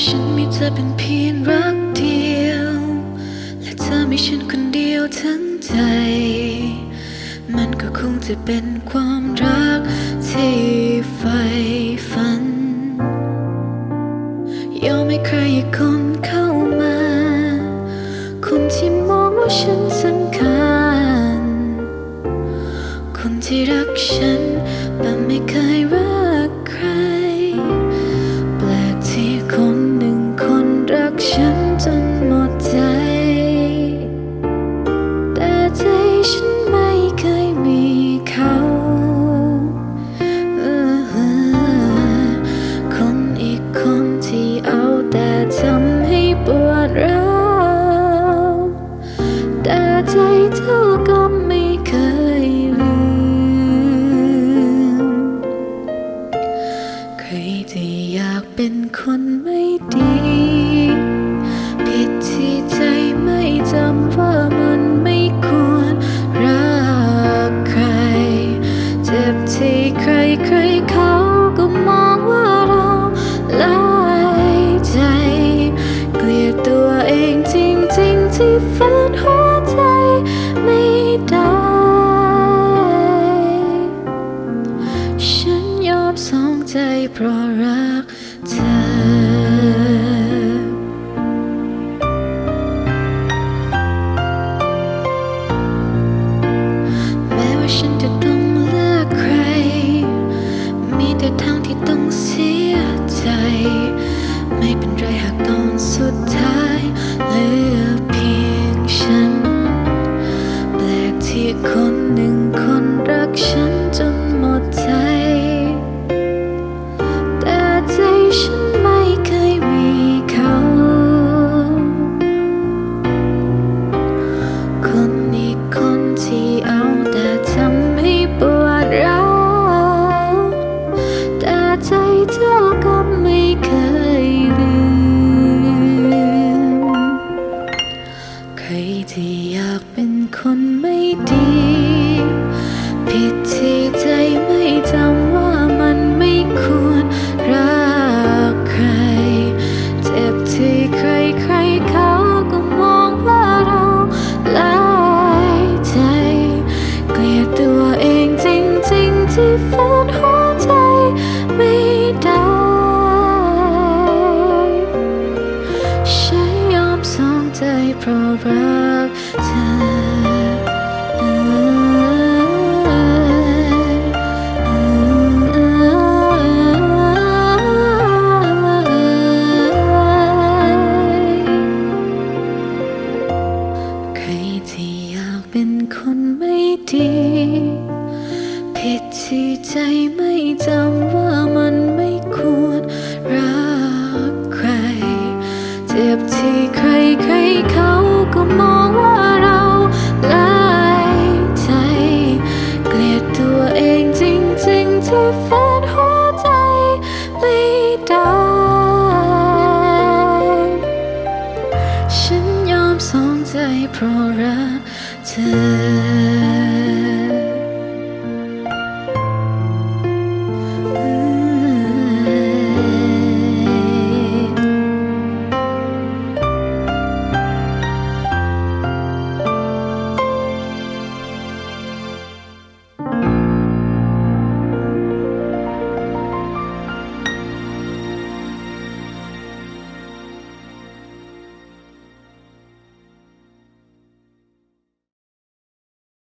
ฉันมีเธอเป็นเพียงรักเดียว และเธอมีฉันคนเดียวทั้งใจ มันก็คงจะเป็นความรักที่ใฝ่ฝัน ยอมให้ใครอีกคนเข้ามา คนที่มองว่าฉันสำคัญ คนที่รักฉันแบบไม่เคยรัก ใครที่อยากเป็นคนไม่ดี ผิดที่ใจไม่จำว่ามัน ใเป็นคนไม่ดี ผิดที่ใจไม่จำว่ามันไม่ควรรักใคร เจ็บที่ใครใครเขาก็มองว่าเราลายใจ เกลียดตัวเองจริงๆที่ฝืนหัวใจไม่ได้ฉันยอมสองใจเพราะรัก ใจไม่จำว่ามันไม่ควรรักใคร เจ็บที่ใครใครเขาก็มองว่าเราลายใจ เกลียดตัวเองจริงๆที่ฝืนหัวใจไม่ได้ ฉันยอมสองใจเพราะรักเธอ